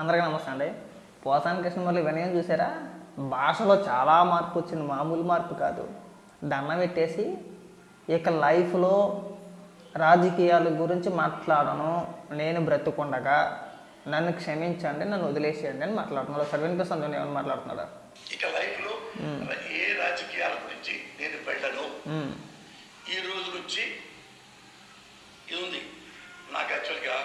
అందరికీ నమస్తే అండి. పోసాని కృష్ణమూర్తి వినయం చూసారా? భాషలో చాలా మార్పు వచ్చింది మామూలు మార్పు కాదు. దండం పెట్టేసి ఇక లైఫ్లో రాజకీయాల గురించి మాట్లాడను నేను బ్రతుకుండగా. నన్ను క్షమించండి నన్ను వదిలేసేయండి అని మాట్లాడుతున్నాడు సార్ వినిపిస్తుంది ఏమని మాట్లాడుతున్నాడా? ఇక లైఫ్లో ఏ రాజకీయాల గురించి నేను వెళ్ళను. ఈ రోజు నుంచి ఇది ఉంది. నాకు యాక్చువల్గా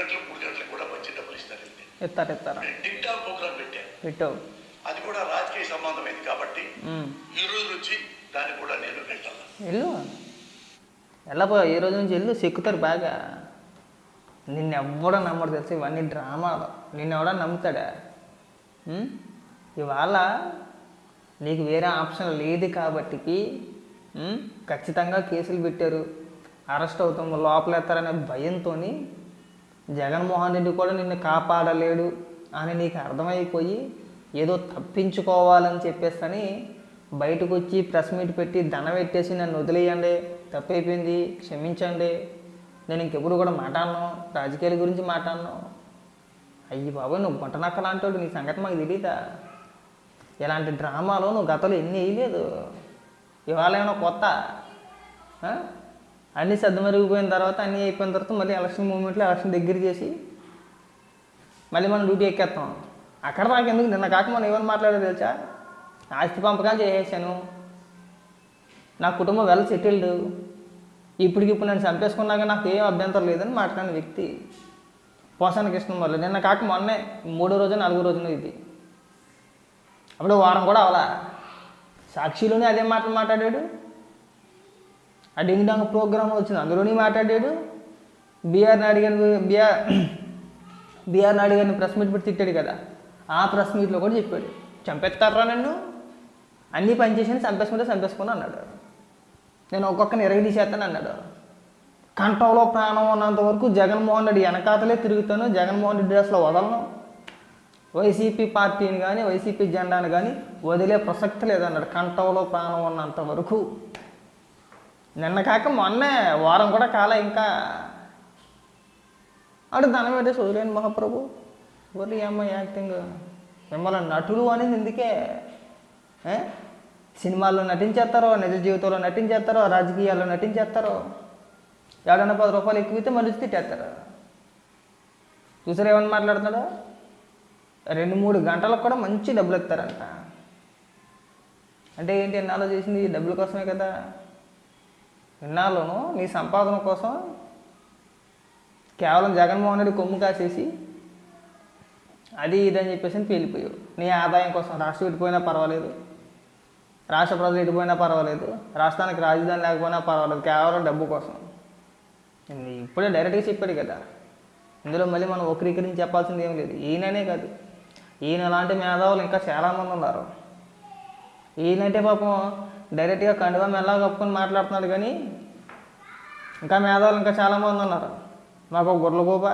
గంటలు మూడు గంటలకు కూడా వచ్చి డబ్బులు ఇస్తారు. ఇస్తారు ఇస్తారా. నేను టిక్ టాక్ ప్రోగ్రామ్ పెట్టాను పెట్టు. అది కూడా రాజకీయ సంబంధమైంది కాబట్టి. ఈ రోజు నుంచి దాన్ని కూడా నేను వెళ్ళాను వెళ్ళు. వెళ్ళపో ఈ రోజు నుంచి వెళ్ళు. చెక్కుతారు బాగా. నిన్ను ఎవ్వడో నమ్మడు తెలుసు? ఇవన్నీ డ్రామాలు. నిన్ను ఎవడో నమ్ముతాడా? ఇవాళ నీకు వేరే ఆప్షన్ లేదు కాబట్టికి? ఖచ్చితంగా కేసులు పెట్టారు. అరెస్ట్ అవుతాం లోపలేస్తారనే భయంతో జగన్మోహన్ రెడ్డి కూడా నిన్ను కాపాడలేడు అని నీకు అర్థమైపోయి ఏదో తప్పించుకోవాలని చెప్పేస్తని బయటకు వచ్చి ప్రెస్ మీట్ పెట్టి దండ పెట్టేసి నన్ను వదిలేయండి తప్పైపోయింది క్షమించండి. నేను ఇంకెప్పుడు కూడా మాట్లాడను రాజకీయాల గురించి మాట్లాడను. అయ్యి బాబాయ్ నువ్వు గుంటనక్క లాంటి నీ సంగతి మాకు తెలియదా ఇలాంటి డ్రామాలు నువ్వు గతంలో ఎన్ని వేయలేదు? ఇవాళ ఏమైనా కొత్త? అన్నీ సర్దుమరిగిపోయిన తర్వాత అన్నీ అయిపోయిన తర్వాత మళ్ళీ ఎలక్షన్ మూమెంట్లో ఎలక్షన్ దగ్గర చేసి మళ్ళీ మనం డ్యూటీ ఎక్కేస్తాం అక్కడ దాకా ఎందుకు? నిన్న కాక మనం ఏమని మాట్లాడారు తెలుసా? ఆస్తి పంపకాలు చేసేసాను. నా కుటుంబం వెల్ సెటిల్డ్. ఇప్పటికిప్పుడు నేను చంపేసుకున్నాక నాకు ఏం అభ్యంతరం లేదని మాట్లాడిన వ్యక్తి పోసాన కృష్ణ వల్ల నిన్న కాక మొన్నే మూడో రోజు నాలుగో రోజున ఇది. అప్పుడు వారం కూడా అవలా. సాక్షిలోనే అదే మాటలు మాట్లాడాడు. ఆ డింగ్ డాంగ్ ప్రోగ్రామ్ వచ్చింది. అందులోనే మాట్లాడాడు. బీఆర్ నాయుడు గారిని బీఆర్ బీఆర్ నాయుడు గారిని ప్రెస్ మీట్ పెట్టి తిట్టాడు కదా. ఆ ప్రెస్ మీట్లో కూడా చెప్పాడు. చంపేస్తారా నన్ను? అన్నీ పనిచేసాను చంపేసుకుంటే చంపేసుకుని అన్నాడు. నేను ఒక్కొక్కరిని ఎరగదీసేస్తాను అన్నాడు. కంఠంలో ప్రాణం ఉన్నంత వరకు జగన్మోహన్ రెడ్డి వెనకాతలే తిరుగుతాను. జగన్మోహన్ రెడ్డి అసలు వదలను. వైసీపీ పార్టీని కానీ వైసీపీ జెండాను కానీ వదిలే ప్రసక్తి లేదన్నాడు. కంఠంలో ప్రాణం ఉన్నంత వరకు నిన్న కాక మొన్నే వారం కూడా కాలే ఇంకా. అడు ధనం పెట్టేసి వదిలేను మహాప్రభు ఎవరు అమ్మ యాక్టింగ్ మిమ్మల్ని నటులు అనేది ఎందుకే? సినిమాల్లో నటించేస్తారో నిజ జీవితంలో నటించేస్తారో రాజకీయాల్లో నటించేస్తారో? ఏడన్నా పది రూపాయలు ఎక్కువైతే మనిషి తిట్టేస్తారు. చూసారు ఏమని మాట్లాడుతున్నాడు? రెండు మూడు గంటలకు కూడా మంచి డబ్బులు ఎత్తారంట అంటే ఏంటి ఎన్నాళ్ళు చేసింది డబ్బుల కోసమే కదా. ఇన్నాళ్ళను నీ సంపాదన కోసం కేవలం జగన్మోహన్ రెడ్డి కొమ్ము కాసేసి అది ఇదని చెప్పేసి పేలిపోయావు. నీ ఆదాయం కోసం రాష్ట్రం ఇటుపోయినా పర్వాలేదు. రాష్ట్ర ప్రజలు ఇటుపోయినా పర్వాలేదు. రాష్ట్రానికి రాజధాని లేకపోయినా పర్వాలేదు. కేవలం డబ్బు కోసం. ఇప్పుడే డైరెక్ట్గా చెప్పాడు కదా. ఇందులో మళ్ళీ మనం ఒకరికరించి చెప్పాల్సింది ఏం లేదు. ఈయననే కాదు. ఈయన లాంటి మేధావులు ఇంకా చాలామంది ఉన్నారు. ఈయనంటే పాపం డైరెక్ట్గా కండువా మెల్లగా కప్పుకొని మాట్లాడుతున్నాడు కానీ ఇంకా మేధావులు ఇంకా చాలామంది ఉన్నారు. మాకు ఒక గుర్రగూప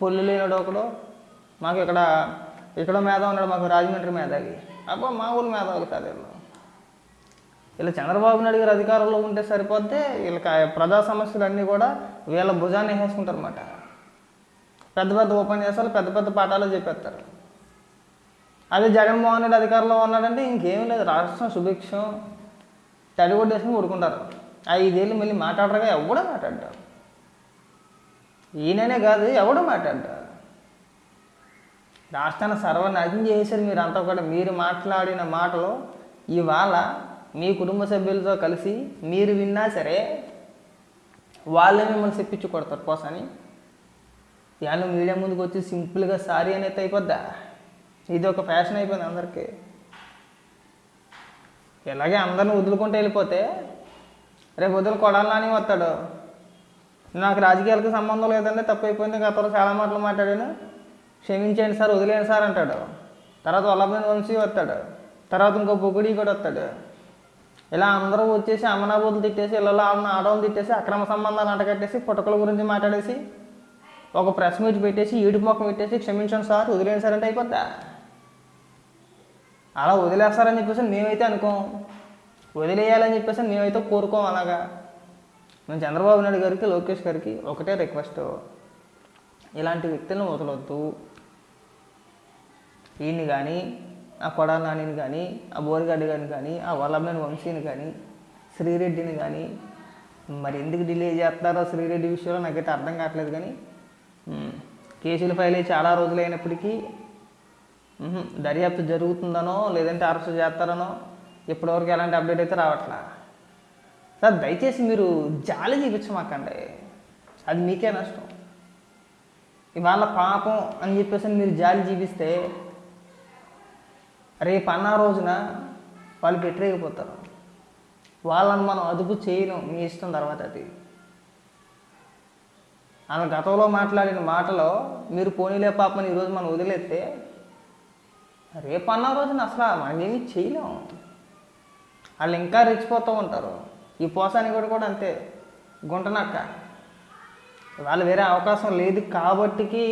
పొల్లు లేనడు ఒకడు మాకు ఇక్కడ ఇక్కడ మేధావి ఉన్నాడు మాకు రాజమండ్రి మేధావి. అబ్బా మా ఊరు మేధావులు కాదు వీళ్ళు. ఇలా చంద్రబాబు నాయుడు గారు అధికారంలో ఉంటే సరిపోతే వీళ్ళకి ప్రజా సమస్యలు అన్నీ కూడా వీళ్ళ భుజాన్ని వేసుకుంటారు అన్నమాట. పెద్ద పెద్ద ఉపన్యాసాలు పెద్ద పెద్ద పాఠాలు చెప్పేస్తారు. అదే జగన్మోహన్ రెడ్డి అధికారంలో ఉన్నాడంటే ఇంకేం లేదు. రాష్ట్రం సుభిక్షం. తడిగొడ్డేసుకుని ఊరుకుంటారు. ఐదేళ్ళు మళ్ళీ మాట్లాడరుగా ఎవడో మాట్లాడతారు ఈయననే కాదు ఎవడో మాట్లాడతారు రాష్ట్రాన్ని సర్వనాశనం చేశారు మీరు అంతా కూడా. మీరు మాట్లాడిన మాటలు ఇవాళ మీ కుటుంబ సభ్యులతో కలిసి మీరు విన్నా సరే వాళ్ళే మిమ్మల్ని చెప్పించి కొడతారు కోసని ఇవాళ మీడియా ముందుకు వచ్చి సింపుల్గా సారీ అనేది అయిపోద్దా? ఇది ఒక ఫ్యాషన్ అయిపోయింది అందరికీ. ఇలాగే అందరిని వదులుకుంటూ వెళ్ళిపోతే రేపు వదులు కొడాలని వస్తాడు. నాకు రాజకీయాలకు సంబంధం లేదండి తప్పైపోయింది. గతంలో చాలా మాటలు మాట్లాడాను. క్షమించండి సార్ వదిలేయండి సార్ అంటాడు. తర్వాత వల్లభని వంశీ వస్తాడు. తర్వాత ఇంకో పొగుడి కూడా వస్తాడు. ఇలా అందరూ వచ్చేసి అమ్మనాబోతులు తిట్టేసి ఇళ్ళలో ఆడిన ఆడవాళ్ళు తిట్టేసి అక్రమ సంబంధాలు అంటకట్టేసి పుటకల గురించి మాట్లాడేసి ఒక ప్రెస్ మీట్ పెట్టేసి ఈడు మొక్క పెట్టేసి క్షమించండి సార్ వదిలేయండి సార్ అంటే అయిపోద్దా? అలా వదిలేస్తారని చెప్పేసి మేమైతే అనుకోం. వదిలేయాలని చెప్పేసి మేమైతే కోరుకోం అలాగా. మేము చంద్రబాబు నాయుడు గారికి లోకేష్ గారికి ఒకటే రిక్వెస్ట్. ఇలాంటి వ్యక్తులను వదలొద్దు. ఈయన్ని కానీ ఆ కొడాల నానిని కానీ ఆ బోరిగడ్డి గారిని కానీ ఆ వల్లభనేని వంశీని కానీ శ్రీరెడ్డిని కానీ మరి ఎందుకు డిలే చేస్తున్నారో శ్రీరెడ్డి విషయంలో నాకైతే అర్థం కావట్లేదు కానీ కేసులు ఫైల్ అయ్యి చాలా రోజులైనప్పటికీ అయినప్పటికీ దర్యాప్తు జరుగుతుందనో లేదంటే అరెస్ట్ చేస్తారనో ఇప్పటివరకు ఎలాంటి అప్డేట్ అయితే రావట్లా? సార్ దయచేసి మీరు జాలి చూపించమాకండి. అది మీకే నష్టం. ఇవాళ పాపం అని చెప్పేసి మీరు జాలి చూపిస్తే రేపు అన్న రోజున వాళ్ళు పెట్టరేకపోతారు వాళ్ళని మనం అదుపు చేయను మీ ఇష్టం తర్వాత అది. అలా గతంలో మాట్లాడిన మాటలో మీరు పోనీలే పాపని ఈరోజు మనం వదిలేస్తే రేపు అన్న రోజున అసలు మనం ఏమీ చేయలేం. వాళ్ళు ఇంకా రెచ్చిపోతూ ఉంటారు. ఈ పోసాని కూడా కూడా అంతే. గుంటనక్క. వాళ్ళు వేరే అవకాశం లేదు కాబట్టికి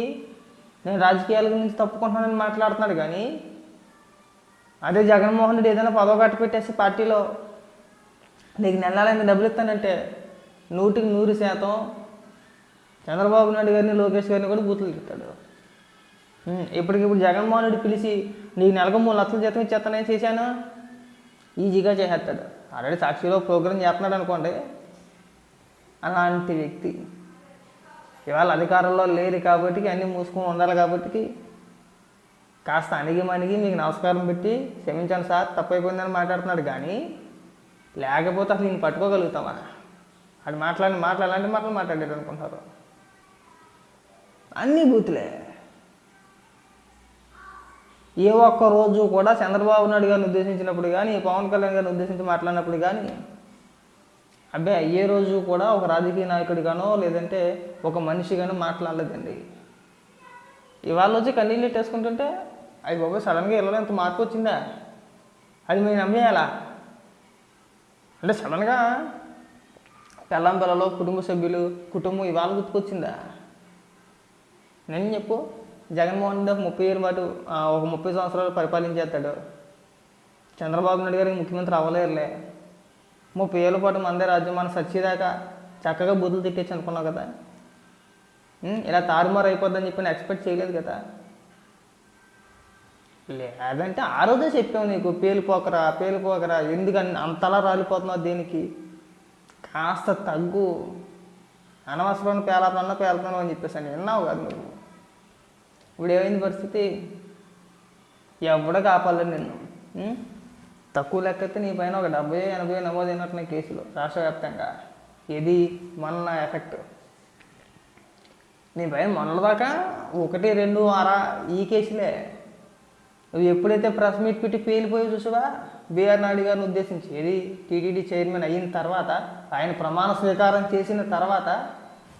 నేను రాజకీయాల గురించి తప్పుకుంటున్నానని మాట్లాడుతున్నాడు కానీ అదే జగన్మోహన్ రెడ్డి ఏదైనా పదవ కట్టు పెట్టేసి పార్టీలో నీకు నెలలైన డబ్బులు ఇస్తానంటే నూటికి నూరు శాతం చంద్రబాబు నాయుడు గారిని లోకేష్ గారిని కూడా బూతులు తిట్టాడు ఇప్పటికిప్పుడు జగన్మోహన్ రెడ్డి పిలిచి నీకు నెలకు మూడు లక్షల జీతం ఇచ్చేస్తానని చేశాను. ఈజీగా చేసేస్తాడు. ఆల్రెడీ సాక్షిలో ప్రోగ్రామ్ చేస్తున్నాడు అనుకోండి. అలాంటి వ్యక్తి. ఇవాళ అధికారంలో లేరు కాబట్టి అన్నీ మూసుకొని ఉండాలి కాబట్టి కాస్త అణిగి మణిగి మీకు నమస్కారం పెట్టి క్షమించాను సార్ తప్పైపోయిందని మాట్లాడుతున్నాడు. కానీ లేకపోతే అసలు నేను పట్టుకోగలుగుతామా అది మాట్లాడిన మాటలు అలాంటి మాటలు మాట్లాడాడు అనుకుంటారు. అన్నీ బూతులే. ఏ ఒక్క రోజు కూడా చంద్రబాబు నాయుడు గారిని ఉద్దేశించినప్పుడు కానీ పవన్ కళ్యాణ్ గారిని ఉద్దేశించి మాట్లాడినప్పుడు కానీ అబ్బే ఏ రోజు కూడా ఒక రాజకీయ నాయకుడిగానో లేదంటే ఒక మనిషిగానో మాట్లాడలేదండి. ఇవాళ వచ్చి కన్నీళ్ళు పెట్టేసుకుంటుంటే అవి బాబు సడన్గా ఇళ్ళలో ఎంత మార్పు వచ్చిందా? అది మేము నమ్మేయాలా? అంటే సడన్గా పెళ్ళం పిల్లలు కుటుంబ సభ్యులు కుటుంబం ఇవాళ గుర్తుకొచ్చిందా? నేను చెప్పు. జగన్మోహన్ రెడ్డి ముప్పై ఏళ్ళ పాటు ఒక ముప్పై సంవత్సరాలు పరిపాలించేస్తాడు. చంద్రబాబు నాయుడు గారికి ముఖ్యమంత్రి అవ్వలేరులే. ముప్పై ఏళ్ళ పాటు మందే రాజ్యం మనం సచ్చిదాకా చక్కగా బుద్ధులు తిట్టేసి అనుకున్నావు కదా. ఇలా తారుమారు అయిపోద్దని చెప్పి నేను ఎక్స్పెక్ట్ చేయలేదు కదా. లేదంటే ఆ రోజే చెప్పావు నీకు పేలిపోకరా పేలిపోకరా ఎందుకని అంతలా రాలిపోతున్నావు దేనికి? కాస్త తగ్గు. అనవసరం పేలాపన్నా పేలుతున్నావు అని చెప్పేసి విన్నావు కదా నువ్వు. ఇప్పుడు ఏమైంది పరిస్థితి? ఎవడ కాపాలి నిన్ను? తక్కువ లెక్కతే నీ పైన ఒక డెబ్బై ఎనభై నమోదైనట్టున్న కేసులు రాష్ట్ర వ్యాప్తంగా. ఇది మన ఎఫెక్ట్. నీ పైన మొన్నదాకా ఒకటి రెండు ఆరా ఈ కేసులే. నువ్వు ఎప్పుడైతే ప్రెస్ మీట్ పెట్టి పేలిపోయి చూసావా? బీఆర్ నాయుడు గారిని ఉద్దేశించి. ఏది? టీటీడీ చైర్మన్ అయిన తర్వాత ఆయన ప్రమాణ స్వీకారం చేసిన తర్వాత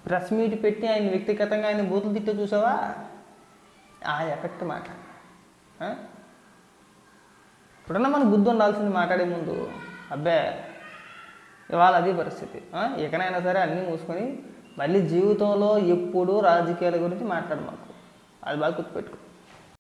ప్రెస్ మీట్ పెట్టి ఆయన వ్యక్తిగతంగా ఆయన బూతులు తిట్టి చూసావా? ఆ ఎఫెక్ట్ మాట. ఆ? ఇప్పుడన్నా మనకు బుద్ధి ఉండాల్సింది మాట్లాడే ముందు అబ్బే ఇవాళ అది పరిస్థితి. ఎక్కడైనా ఇకనైనా సరే అన్నీ మూసుకొని మళ్ళీ జీవితంలో ఎప్పుడూ రాజకీయాల గురించి మాట్లాడు మాకు. అది బాగా గుర్తుపెట్టుకో.